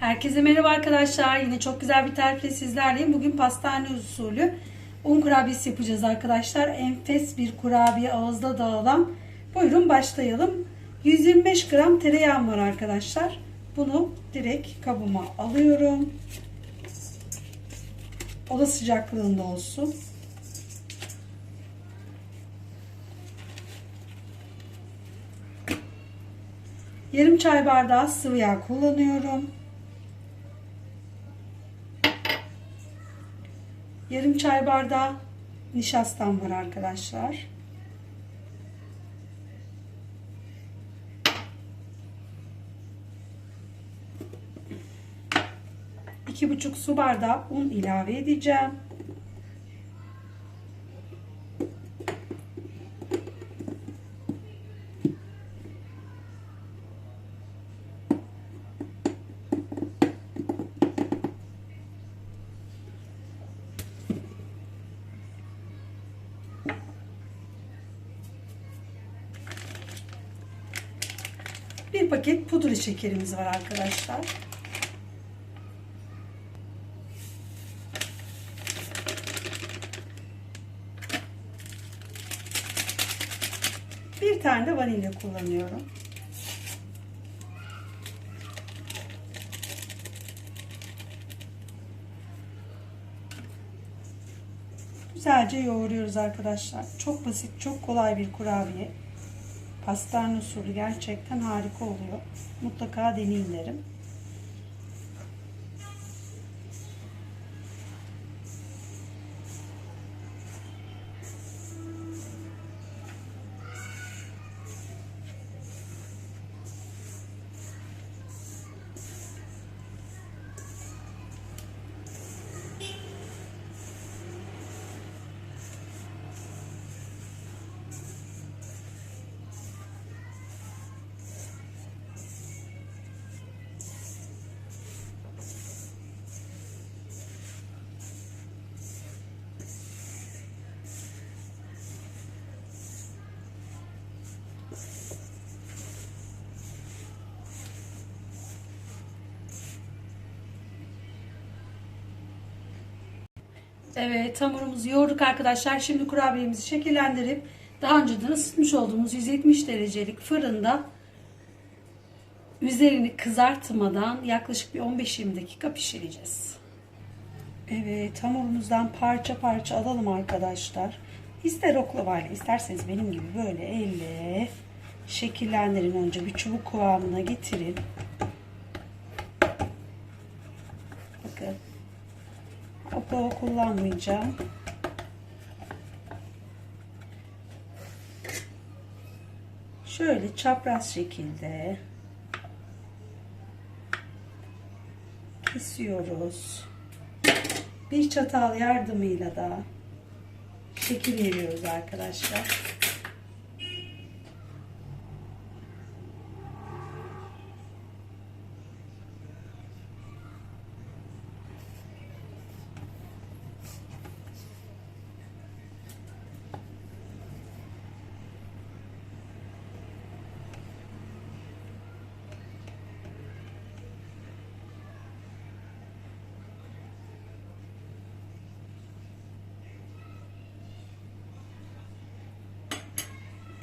Herkese merhaba arkadaşlar. Yine çok güzel bir tarifle sizlerleyim. Bugün pastane usulü un kurabiyesi yapacağız arkadaşlar. Enfes bir kurabiye ağızda dağılan. Buyurun başlayalım. 125 gram tereyağım var arkadaşlar. Bunu direkt kabıma alıyorum. Oda sıcaklığında olsun. Yarım çay bardağı sıvı yağ kullanıyorum. Yarım çay bardağı nişastam var arkadaşlar. İki buçuk su bardağı un ilave edeceğim. Bir paket pudra şekerimiz var arkadaşlar. Bir tane de vanilya kullanıyorum. Güzelce yoğuruyoruz arkadaşlar. Çok basit, çok kolay bir kurabiye. Pastane usulü gerçekten harika oluyor. Mutlaka deneyin derim. Evet hamurumuzu yoğurduk arkadaşlar. Şimdi kurabiyemizi şekillendirip daha önceden ısıtmış olduğumuz 170 derecelik fırında üzerini kızartmadan yaklaşık bir 15-20 dakika pişireceğiz. Evet hamurumuzdan parça parça alalım arkadaşlar. İster oklavayla isterseniz benim gibi böyle elle şekillendirin önce bir çubuk kıvamına getirin. Bakın oklava kullanmayacağım. Şöyle çapraz şekilde kesiyoruz. Bir çatal yardımıyla da şekil veriyoruz arkadaşlar.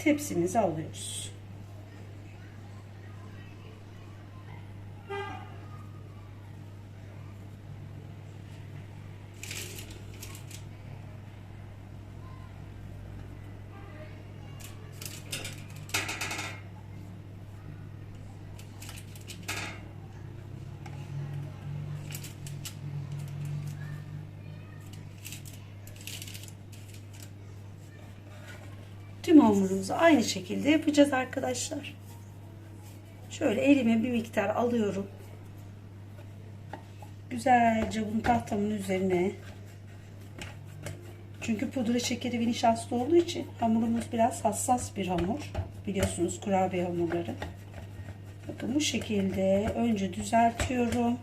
Tepsimizi alıyoruz. Tüm hamurumuzu aynı şekilde yapacağız arkadaşlar. Şöyle elime bir miktar alıyorum. Güzelce bunu tahtamın üzerine çünkü pudra şekeri ve nişasta olduğu için hamurumuz biraz hassas bir hamur. Biliyorsunuz kurabiye hamurları. Bakın bu şekilde önce düzeltiyorum.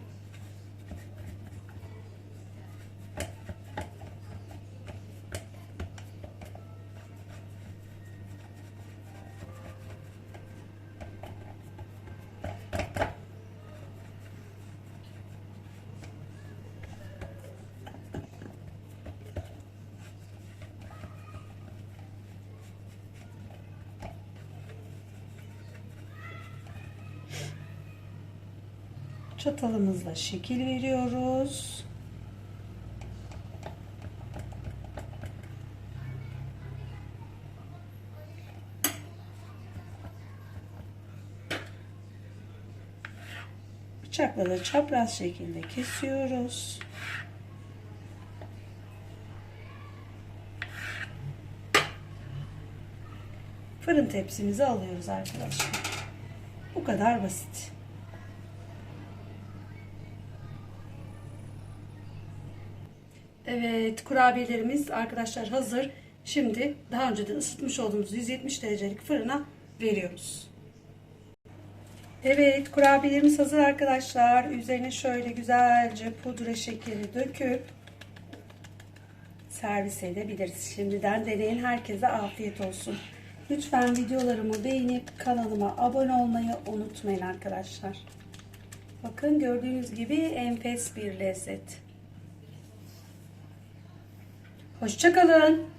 Çatalımızla şekil veriyoruz. Bıçakla da çapraz şekilde kesiyoruz. Fırın tepsimizi alıyoruz arkadaşlar. Bu kadar basit. Evet, kurabiyelerimiz arkadaşlar hazır. Şimdi daha önceden ısıtmış olduğumuz 170 derecelik fırına veriyoruz. Evet, kurabiyelerimiz hazır arkadaşlar. Üzerine şöyle güzelce pudra şekeri döküp servis edebiliriz. Şimdiden deneyin. Herkese afiyet olsun. Lütfen videolarımı beğenip kanalıma abone olmayı unutmayın arkadaşlar. Bakın gördüğünüz gibi enfes bir lezzet. Hoşçakalın.